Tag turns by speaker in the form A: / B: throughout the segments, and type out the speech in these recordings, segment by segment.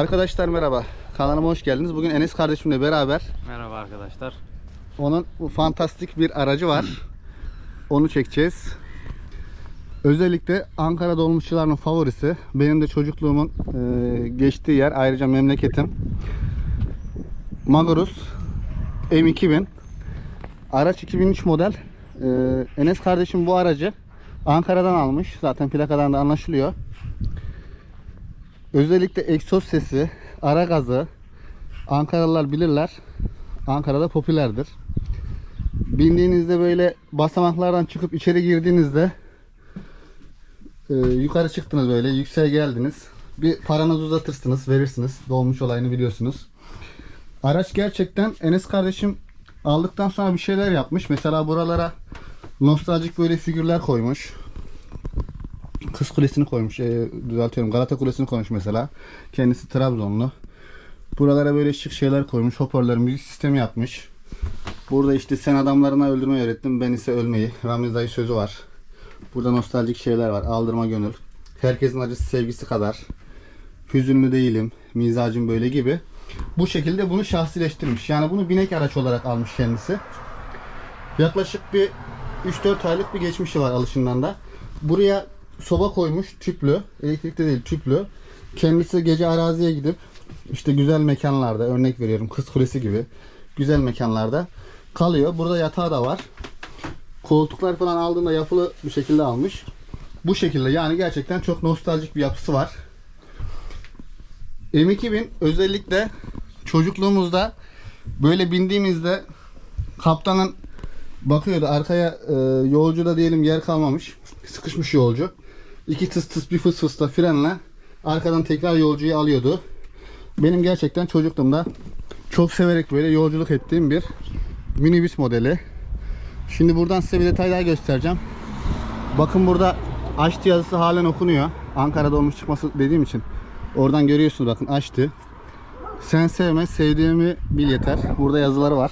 A: Arkadaşlar merhaba. Kanalıma hoş geldiniz. Bugün Enes kardeşimle beraber
B: Merhaba arkadaşlar.
A: onun fantastik bir aracı var. Onu çekeceğiz. Özellikle Ankara dolmuşçularının favorisi. Benim de çocukluğumun e, geçtiği yer. Ayrıca memleketim. Magorus M2000. Araç 2003 model. E, Enes kardeşim bu aracı Ankara'dan almış. Zaten plakadan da anlaşılıyor. Özellikle egzoz sesi, ara gazı Ankaralılar bilirler. Ankara'da popülerdir. Bindiğinizde böyle basamaklardan çıkıp içeri girdiğinizde e, yukarı çıktınız böyle yükseğe geldiniz. Bir paranızı uzatırsınız, verirsiniz. Dolmuş olayını biliyorsunuz. Araç gerçekten Enes kardeşim aldıktan sonra bir şeyler yapmış. Mesela buralara nostaljik böyle figürler koymuş. Kız Kulesi'ni koymuş. E, düzeltiyorum. Galata Kulesi'ni koymuş mesela. Kendisi Trabzonlu. Buralara böyle şık şeyler koymuş. Hoparlör müzik sistemi yapmış. Burada işte sen adamlarına öldürmeyi öğrettin. Ben ise ölmeyi. Ramiz dayı sözü var. Burada nostaljik şeyler var. Aldırma gönül. Herkesin acısı sevgisi kadar. Hüzünlü değilim. Mizacım böyle gibi. Bu şekilde bunu şahsileştirmiş. Yani bunu binek araç olarak almış kendisi. Yaklaşık bir 3-4 aylık bir geçmişi var alışından da. Buraya soba koymuş tüplü. Elektrikli değil tüplü. Kendisi gece araziye gidip işte güzel mekanlarda örnek veriyorum Kız Kulesi gibi güzel mekanlarda kalıyor. Burada yatağı da var. Koltuklar falan aldığında yapılı bir şekilde almış. Bu şekilde yani gerçekten çok nostaljik bir yapısı var. M2000 özellikle çocukluğumuzda böyle bindiğimizde kaptanın bakıyordu arkaya e, yolcuda diyelim yer kalmamış. Sıkışmış yolcu. İki tıs tıs bir fıs fısla frenle arkadan tekrar yolcuyu alıyordu. Benim gerçekten çocukluğumda çok severek böyle yolculuk ettiğim bir minibüs modeli. Şimdi buradan size bir detay daha göstereceğim. Bakın burada açtı yazısı halen okunuyor. Ankara'da olmuş çıkması dediğim için. Oradan görüyorsunuz bakın açtı. Sen sevme sevdiğimi bil yeter. Burada yazıları var.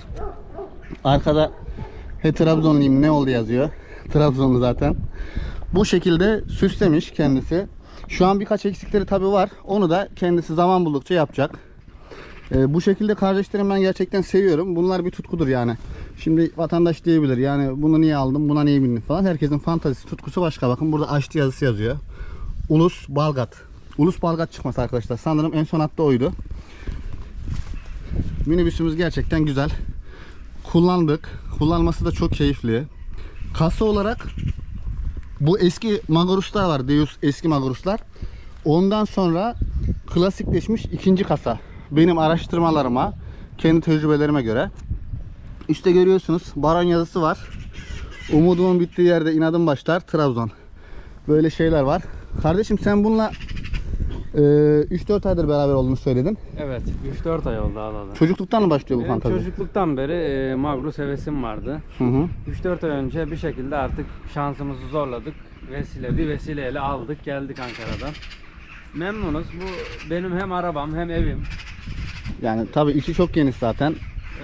A: Arkada he Trabzonluyum ne oldu yazıyor. Trabzonlu zaten. Bu şekilde süslemiş kendisi. Şu an birkaç eksikleri tabi var. Onu da kendisi zaman buldukça yapacak. Ee, bu şekilde kardeşlerim ben gerçekten seviyorum. Bunlar bir tutkudur yani. Şimdi vatandaş diyebilir yani bunu niye aldım buna niye bindim falan. Herkesin fantazisi tutkusu başka. Bakın burada açtı yazısı yazıyor. Ulus Balgat. Ulus Balgat çıkması arkadaşlar. Sanırım en son hatta oydu. Minibüsümüz gerçekten güzel. Kullandık. Kullanması da çok keyifli. Kasa olarak bu eski Magoruslar var. Deus eski Magoruslar. Ondan sonra klasikleşmiş ikinci kasa. Benim araştırmalarıma, kendi tecrübelerime göre. İşte görüyorsunuz baron yazısı var. Umudumun bittiği yerde inadım başlar. Trabzon. Böyle şeyler var. Kardeşim sen bununla e, 3-4 aydır beraber olduğunu söyledin.
B: Evet 3-4 ay oldu alalı.
A: Çocukluktan mı başlıyor bu
B: Benim
A: fantazi?
B: çocukluktan beri e, Magrus hevesim vardı.
A: Hı hı.
B: 3-4 ay önce bir şekilde artık şansımızı zorladık. Vesile bir vesileyle aldık geldik Ankara'dan. Memnunuz. Bu benim hem arabam hem evim.
A: Yani tabii içi çok geniş zaten.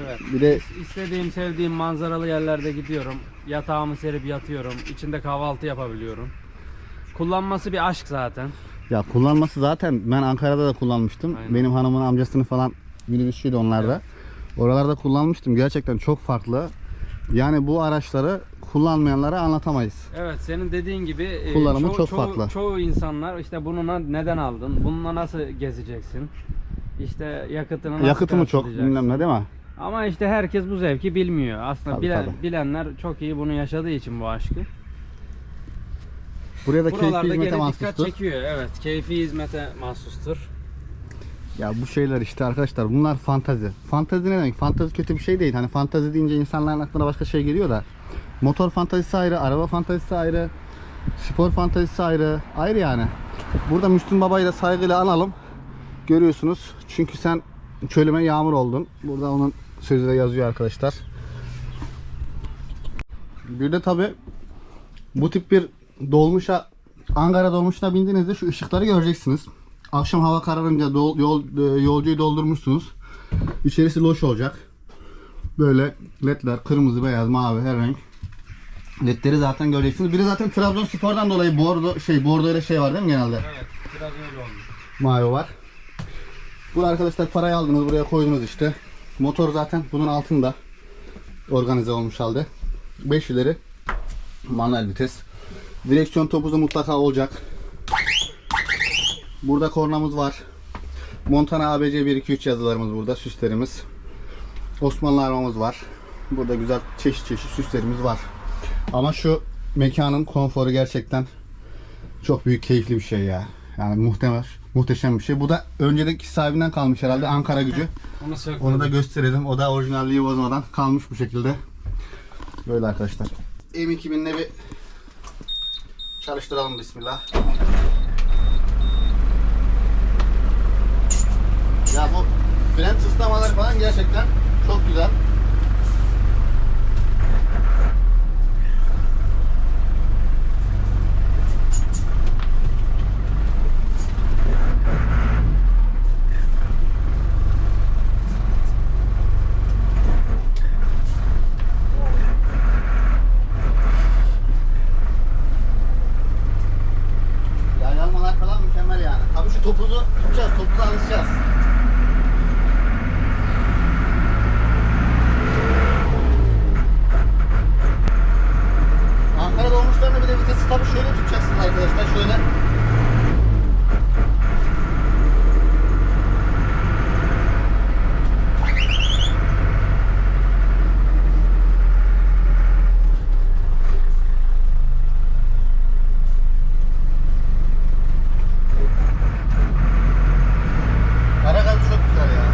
B: Evet.
A: Bir de
B: İstediğim, sevdiğim manzaralı yerlerde gidiyorum. Yatağımı serip yatıyorum. İçinde kahvaltı yapabiliyorum. Kullanması bir aşk zaten.
A: Ya kullanması zaten ben Ankara'da da kullanmıştım.
B: Aynen.
A: Benim hanımın amcasını falan minibüsçüydü onlar da. Oralarda kullanmıştım. Gerçekten çok farklı. Yani bu araçları kullanmayanlara anlatamayız.
B: Evet senin dediğin gibi e,
A: Kullanımı
B: çoğu,
A: çok
B: çoğu,
A: farklı.
B: Çoğu insanlar işte bunu na- neden aldın? Bununla nasıl gezeceksin? İşte yakıtını nasıl
A: Yakıtı mı çok bilmem ne değil mi?
B: Ama işte herkes bu zevki bilmiyor. Aslında
A: Tabii,
B: bilen,
A: tabii.
B: bilenler çok iyi bunu yaşadığı için bu aşkı.
A: Buraya da keyfi
B: Buralarda
A: hizmete
B: gene dikkat
A: mahsustur.
B: çekiyor. Evet, keyfi hizmete mahsustur.
A: Ya bu şeyler işte arkadaşlar bunlar fantazi. Fantazi ne demek? Fantazi kötü bir şey değil. Hani fantazi deyince insanların aklına başka şey geliyor da. Motor fantazisi ayrı, araba fantazisi ayrı, spor fantazisi ayrı. Ayrı yani. Burada Müslüm Baba'yı da saygıyla analım. Görüyorsunuz. Çünkü sen çölüme yağmur oldun. Burada onun sözü de yazıyor arkadaşlar. Bir de tabi bu tip bir dolmuşa Ankara dolmuşuna bindiğinizde şu ışıkları göreceksiniz. Akşam hava kararınca dol- yol, e, yolcuyu doldurmuşsunuz. İçerisi loş olacak. Böyle ledler kırmızı, beyaz, mavi her renk. Ledleri zaten göreceksiniz. Biri zaten Trabzonspor'dan dolayı bordo şey bordo ile şey var değil mi genelde?
B: Evet, biraz öyle olmuş.
A: Mavi var. Bu arkadaşlar parayı aldınız buraya koydunuz işte. Motor zaten bunun altında organize olmuş halde. 5 ileri manuel vites. Direksiyon topuzu mutlaka olacak. Burada kornamız var. Montana ABC 123 yazılarımız burada, süslerimiz. Osmanlı armamız var. Burada güzel çeşit çeşit süslerimiz var. Ama şu mekanın konforu gerçekten çok büyük keyifli bir şey ya. Yani muhtemel, muhteşem bir şey. Bu da önceki sahibinden kalmış herhalde Ankara gücü.
B: Onu.
A: Onu da gösterelim. O da orijinalliği bozmadan kalmış bu şekilde. Böyle arkadaşlar. M2000'le bir çalıştıralım bismillah. Ya bu fren tıslamaları falan gerçekten çok güzel. Yaylanmalar falan mükemmel yani. Tabii şu topuzu tutacağız, topuza alışacağız. Ankara dolmuşlarında bir de vitesi tabii şöyle tutacaksınız arkadaşlar, şöyle. Ara gazı çok güzel ya.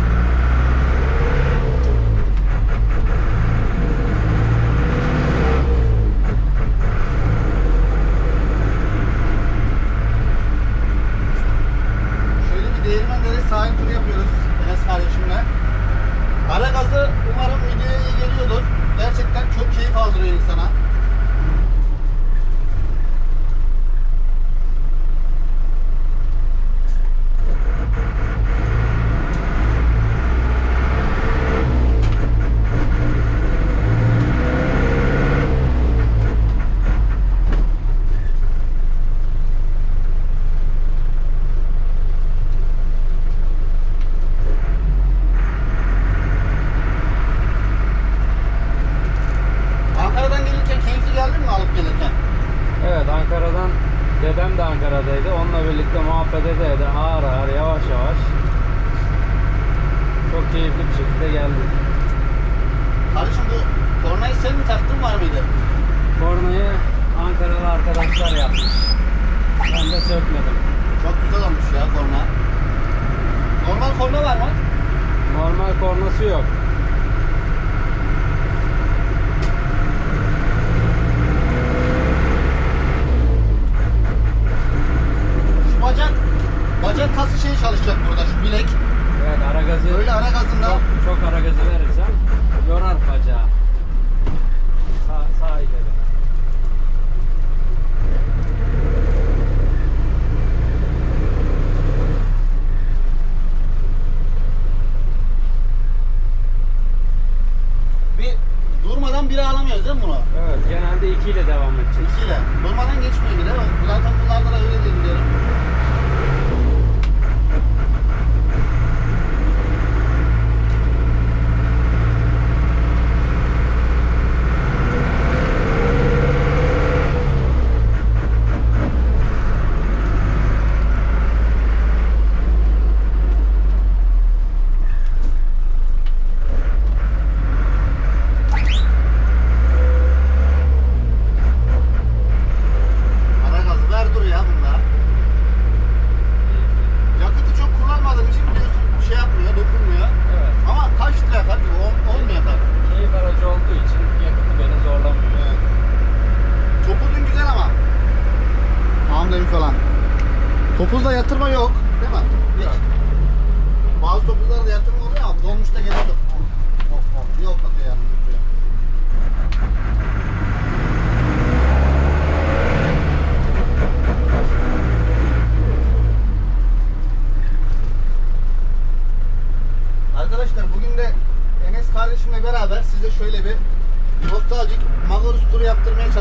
A: Şöyle bir sahil turu yapıyoruz Enes kardeşimle. Ara gazı umarım videoya iyi geliyordur. Gerçekten çok keyif aldırıyor insana. Ankara'dan gelirken keyifli geldin mi alıp gelirken?
B: Evet Ankara'dan dedem de Ankara'daydı. Onunla birlikte muhabbet ede ede ağır ağır yavaş yavaş çok keyifli bir şekilde geldik.
A: Kardeşim bu kornayı sen mi taktın var mıydı?
B: Kornayı Ankaralı arkadaşlar yapmış. Ben de sökmedim.
A: Çok güzel olmuş ya korna. Normal korna var mı?
B: Normal kornası yok.
A: Şu bacak, bacak kası şey çalışacak burada şu bilek.
B: Evet ara gazı
A: Böyle ara gazında
B: çok, çok ara gazı verirsen yorar bacağı. Sağ, sağ ileri.
A: bir durmadan biri alamıyoruz değil mi bunu?
B: Evet genelde 2 ile devam edecek.
A: İkiyle. Durmadan geçmiyor bile. Zaten bunlarda da öyle diye biliyorum. Ara gazı ver dur ya bunda. Yakıtı çok kullanmadığım için biliyorsun şey yapmıyor, dokunmuyor.
B: Evet.
A: Ama kaç lira yakar ki? On- Olmuyor tabii.
B: Keyif aracı olduğu için yakıtı beni zorlamıyor.
A: Evet. Topuzun güzel ama. Amblemi falan. Topuzda yatırma yok. Değil mi? Hiç.
B: Yok.
A: Bazı topuzlarda yatırma oluyor ama dolmuşta. Oh, oh, oh. Bir oklatıyor yani. Arkadaşlar bugün de Enes kardeşimle beraber size şöyle bir nostaljik Magorus turu yaptırmaya çalıştık.